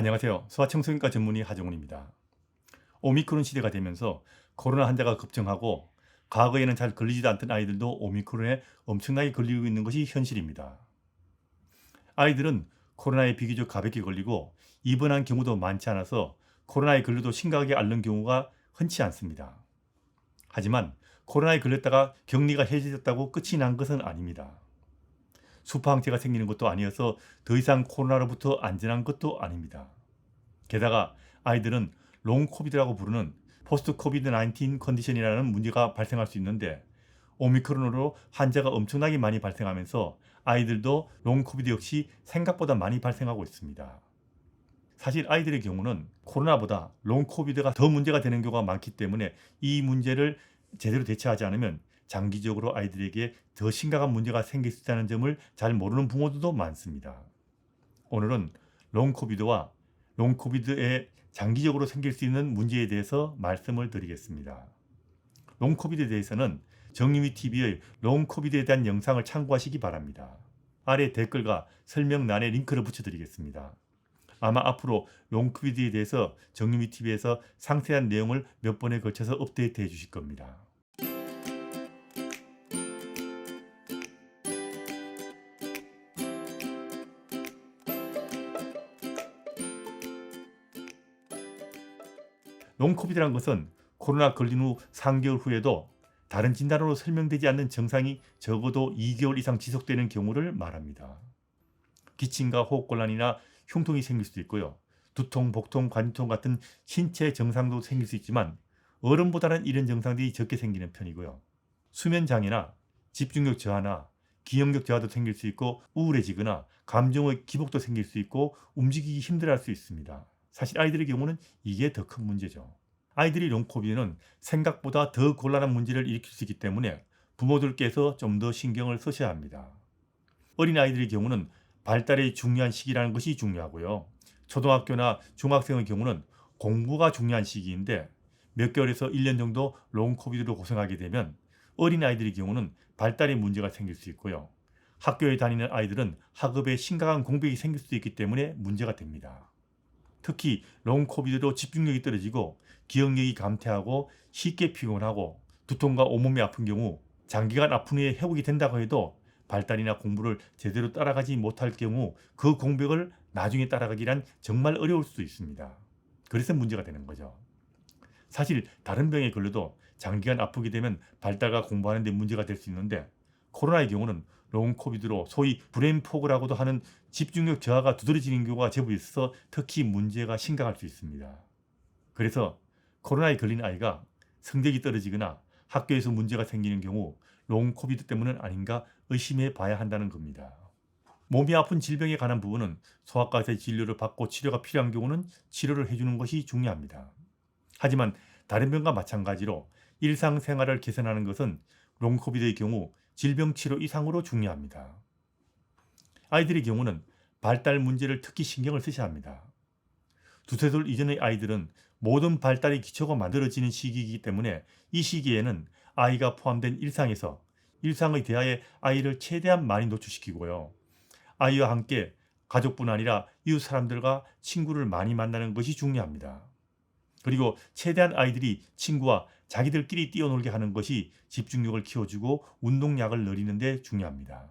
안녕하세요. 소아청소년과 전문의 하정훈입니다. 오미크론 시대가 되면서 코로나 환자가 급증하고 과거에는 잘 걸리지도 않던 아이들도 오미크론에 엄청나게 걸리고 있는 것이 현실입니다. 아이들은 코로나에 비교적 가볍게 걸리고 입원한 경우도 많지 않아서 코로나에 걸려도 심각하게 앓는 경우가 흔치 않습니다. 하지만 코로나에 걸렸다가 격리가 해제됐다고 끝이 난 것은 아닙니다. 수파항체가 생기는 것도 아니어서 더 이상 코로나로부터 안전한 것도 아닙니다. 게다가 아이들은 롱 코비드라고 부르는 포스트 코비드 19 컨디션이라는 문제가 발생할 수 있는데 오미크론으로 환자가 엄청나게 많이 발생하면서 아이들도 롱 코비드 역시 생각보다 많이 발생하고 있습니다. 사실 아이들의 경우는 코로나보다 롱 코비드가 더 문제가 되는 경우가 많기 때문에 이 문제를 제대로 대처하지 않으면 장기적으로 아이들에게 더 심각한 문제가 생길 수 있다는 점을 잘 모르는 부모들도 많습니다. 오늘은 롱 코비드와 롱 코비드에 장기적으로 생길 수 있는 문제에 대해서 말씀을 드리겠습니다. 롱 코비드에 대해서는 정유미 TV의 롱 코비드에 대한 영상을 참고하시기 바랍니다. 아래 댓글과 설명란에 링크를 붙여드리겠습니다. 아마 앞으로 롱 코비드에 대해서 정유미 TV에서 상세한 내용을 몇 번에 걸쳐서 업데이트 해 주실 겁니다. 롱코비드란 것은 코로나 걸린 후 3개월 후에도 다른 진단으로 설명되지 않는 증상이 적어도 2개월 이상 지속되는 경우를 말합니다. 기침과 호흡곤란이나 흉통이 생길 수도 있고요. 두통, 복통, 관통 같은 신체 증상도 생길 수 있지만 어른보다는 이런 증상들이 적게 생기는 편이고요. 수면 장애나 집중력 저하나 기억력 저하도 생길 수 있고 우울해지거나 감정의 기복도 생길 수 있고 움직이기 힘들어할 수 있습니다. 사실 아이들의 경우는 이게 더 큰 문제죠. 아이들이 롱코비드는 생각보다 더 곤란한 문제를 일으킬 수 있기 때문에 부모들께서 좀 더 신경을 쓰셔야 합니다. 어린 아이들의 경우는 발달이 중요한 시기라는 것이 중요하고요. 초등학교나 중학생의 경우는 공부가 중요한 시기인데 몇 개월에서 1년 정도 롱코비드로 고생하게 되면 어린 아이들의 경우는 발달에 문제가 생길 수 있고요. 학교에 다니는 아이들은 학업에 심각한 공백이 생길 수도 있기 때문에 문제가 됩니다. 특히 롱 코비드로 집중력이 떨어지고 기억력이 감퇴하고 쉽게 피곤하고 두통과 온몸이 아픈 경우 장기간 아픈 후에 회복이 된다고 해도 발달이나 공부를 제대로 따라가지 못할 경우 그 공백을 나중에 따라가기란 정말 어려울 수도 있습니다. 그래서 문제가 되는 거죠. 사실 다른 병에 걸려도 장기간 아프게 되면 발달과 공부하는 데 문제가 될 수 있는데 코로나의 경우는 롱 코비드로 소위 브레인 포그라고도 하는 집중력 저하가 두드러지는 경우가 제법 있어 특히 문제가 심각할 수 있습니다. 그래서 코로나에 걸린 아이가 성적이 떨어지거나 학교에서 문제가 생기는 경우 롱 코비드 때문은 아닌가 의심해 봐야 한다는 겁니다. 몸이 아픈 질병에 관한 부분은 소아과에서 진료를 받고 치료가 필요한 경우는 치료를 해주는 것이 중요합니다. 하지만 다른 병과 마찬가지로 일상생활을 개선하는 것은 롱코비드의 경우 질병 치료 이상으로 중요합니다. 아이들의 경우는 발달 문제를 특히 신경을 쓰셔야 합니다. 두세 돌 이전의 아이들은 모든 발달의 기초가 만들어지는 시기이기 때문에 이 시기에는 아이가 포함된 일상에서 일상의 대화에 아이를 최대한 많이 노출시키고요. 아이와 함께 가족뿐 아니라 이웃 사람들과 친구를 많이 만나는 것이 중요합니다. 그리고 최대한 아이들이 친구와 자기들끼리 뛰어놀게 하는 것이 집중력을 키워주고 운동량을 늘리는데 중요합니다.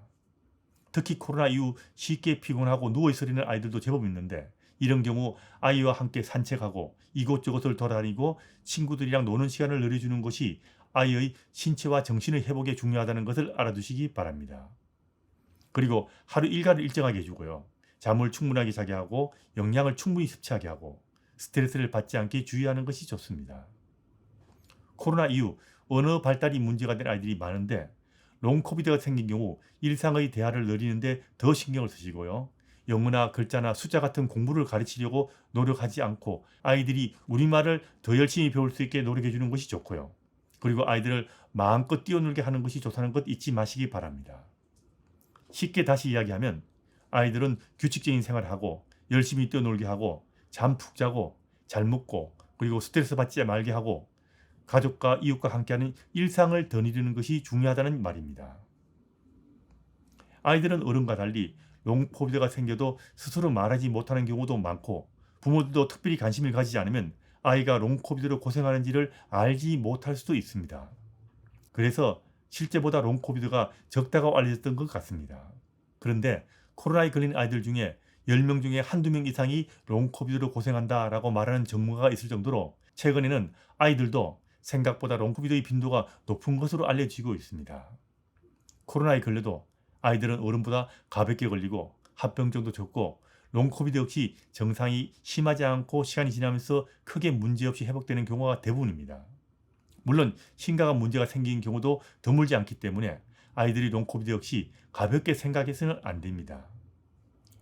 특히 코로나 이후 쉽게 피곤하고 누워있으려는 아이들도 제법 있는데 이런 경우 아이와 함께 산책하고 이곳저곳을 돌아다니고 친구들이랑 노는 시간을 늘려주는 것이 아이의 신체와 정신의 회복에 중요하다는 것을 알아두시기 바랍니다. 그리고 하루 일과를 일정하게 해주고요. 잠을 충분하게 자게 하고 영양을 충분히 섭취하게 하고 스트레스를 받지 않게 주의하는 것이 좋습니다. 코로나 이후 언어 발달이 문제가 된 아이들이 많은데 롱코비드가 생긴 경우 일상의 대화를 늘리는데 더 신경을 쓰시고요. 영어나 글자나 숫자 같은 공부를 가르치려고 노력하지 않고 아이들이 우리말을 더 열심히 배울 수 있게 노력해 주는 것이 좋고요. 그리고 아이들을 마음껏 뛰어놀게 하는 것이 좋다는 것 잊지 마시기 바랍니다. 쉽게 다시 이야기하면 아이들은 규칙적인 생활을 하고 열심히 뛰어놀게 하고 잠 푹 자고 잘 먹고 그리고 스트레스 받지 말게 하고 가족과 이웃과 함께하는 일상을 더 누리는 것이 중요하다는 말입니다. 아이들은 어른과 달리 롱포비드가 생겨도 스스로 말하지 못하는 경우도 많고 부모들도 특별히 관심을 가지지 않으면 아이가 롱코비드로 고생하는지를 알지 못할 수도 있습니다. 그래서 실제보다 롱코비드가 적다고 알려졌던 것 같습니다. 그런데 코로나에 걸린 아이들 중에 10명 중에 한두 명 이상이 롱코비드로 고생한다라고 말하는 전문가가 있을 정도로 최근에는 아이들도 생각보다 롱코비드의 빈도가 높은 것으로 알려지고 있습니다. 코로나에 걸려도 아이들은 어른보다 가볍게 걸리고 합병증도 적고 롱코비드 역시 정상이 심하지 않고 시간이 지나면서 크게 문제없이 회복되는 경우가 대부분입니다. 물론 심각한 문제가 생긴 경우도 드물지 않기 때문에 아이들이 롱코비드 역시 가볍게 생각해서는 안 됩니다.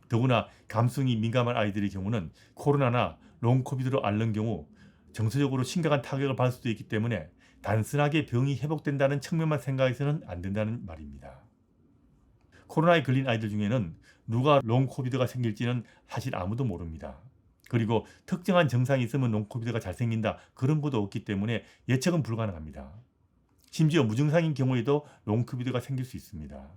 더구나 감성이 민감한 아이들의 경우는 코로나나 롱코비드로 앓는 경우 정서적으로 심각한 타격을 받을 수도 있기 때문에 단순하게 병이 회복된다는 측면만 생각해서는 안 된다는 말입니다. 코로나에 걸린 아이들 중에는 누가 롱코비드가 생길지는 사실 아무도 모릅니다. 그리고 특정한 증상이 있으면 롱코비드가 잘 생긴다 그런 것도 없기 때문에 예측은 불가능합니다. 심지어 무증상인 경우에도 롱코비드가 생길 수 있습니다.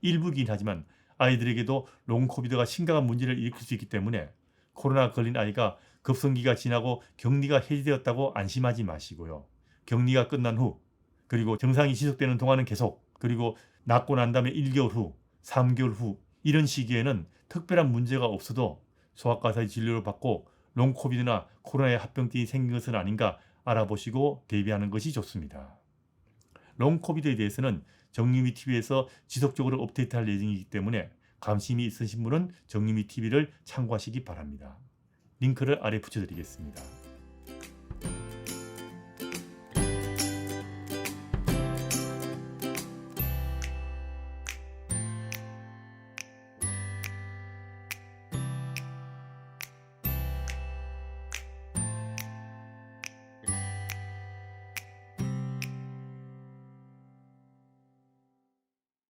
일부긴 하지만 아이들에게도 롱코비드가 심각한 문제를 일으킬 수 있기 때문에 코로나 걸린 아이가 급성기가 지나고 격리가 해제되었다고 안심하지 마시고요. 격리가 끝난 후 그리고 증상이 지속되는 동안은 계속 그리고 낫고 난 다음에 1개월 후, 3개월 후 이런 시기에는 특별한 문제가 없어도 소아과사의 진료를 받고 롱코비드나 코로나의 합병증이 생긴 것은 아닌가 알아보시고 대비하는 것이 좋습니다. 롱 코비드에 대해서는 정유미 TV에서 지속적으로 업데이트할 예정이기 때문에 관심이 있으신 분은 정유미 TV를 참고하시기 바랍니다. 링크를 아래 붙여드리겠습니다.